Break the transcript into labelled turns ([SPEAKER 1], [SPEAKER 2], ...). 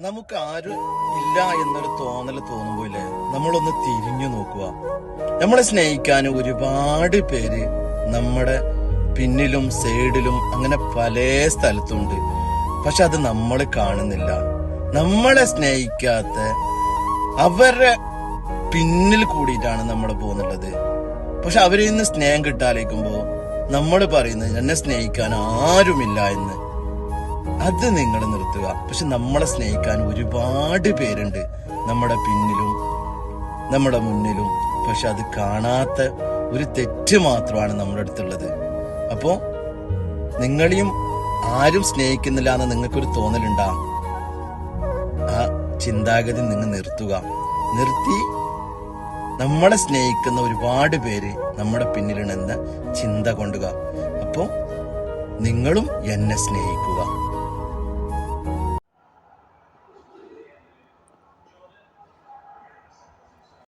[SPEAKER 1] നമുക്ക് ആരും ഇല്ല എന്നൊരു തോന്നൽ തോന്നുമ്പോയില്ലേ നമ്മളൊന്ന് തിരിഞ്ഞു നോക്കുക. നമ്മളെ സ്നേഹിക്കാൻ ഒരുപാട് പേര് നമ്മുടെ പിന്നിലും സൈഡിലും അങ്ങനെ പല സ്ഥലത്തുണ്ട്. പക്ഷെ അത് നമ്മൾ കാണുന്നില്ല. നമ്മളെ സ്നേഹിക്കാത്ത അവരുടെ പിന്നിൽ കൂടിയിട്ടാണ് നമ്മൾ പോകുന്നുള്ളത്. പക്ഷെ അവരിൽ നിന്ന് സ്നേഹം കിട്ടാലേക്കുമ്പോ നമ്മൾ പറയുന്നത് എന്നെ സ്നേഹിക്കാൻ ആരുമില്ല എന്ന്. അത് നിങ്ങൾ നിർത്തുക. പക്ഷെ നമ്മളെ സ്നേഹിക്കാൻ ഒരുപാട് പേരുണ്ട്. നമ്മുടെ പിന്നിലും നമ്മുടെ മുന്നിലും. പക്ഷെ അത് കാണാത്ത ഒരു തെറ്റ് മാത്രമാണ് നമ്മുടെ അടുത്തുള്ളത്. അപ്പോ നിങ്ങളെയും ആരും സ്നേഹിക്കുന്നില്ല എന്ന് നിങ്ങൾക്കൊരു തോന്നലുണ്ടാ? ആ ചിന്താഗതി നിങ്ങൾ നിർത്തുക. നിർത്തി നമ്മളെ സ്നേഹിക്കുന്ന ഒരുപാട് പേര് നമ്മുടെ പിന്നിലുണ്ടെന്ന ചിന്ത കൊണ്ടുക. അപ്പോ നിങ്ങളും എന്നെ സ്നേഹിക്കുക.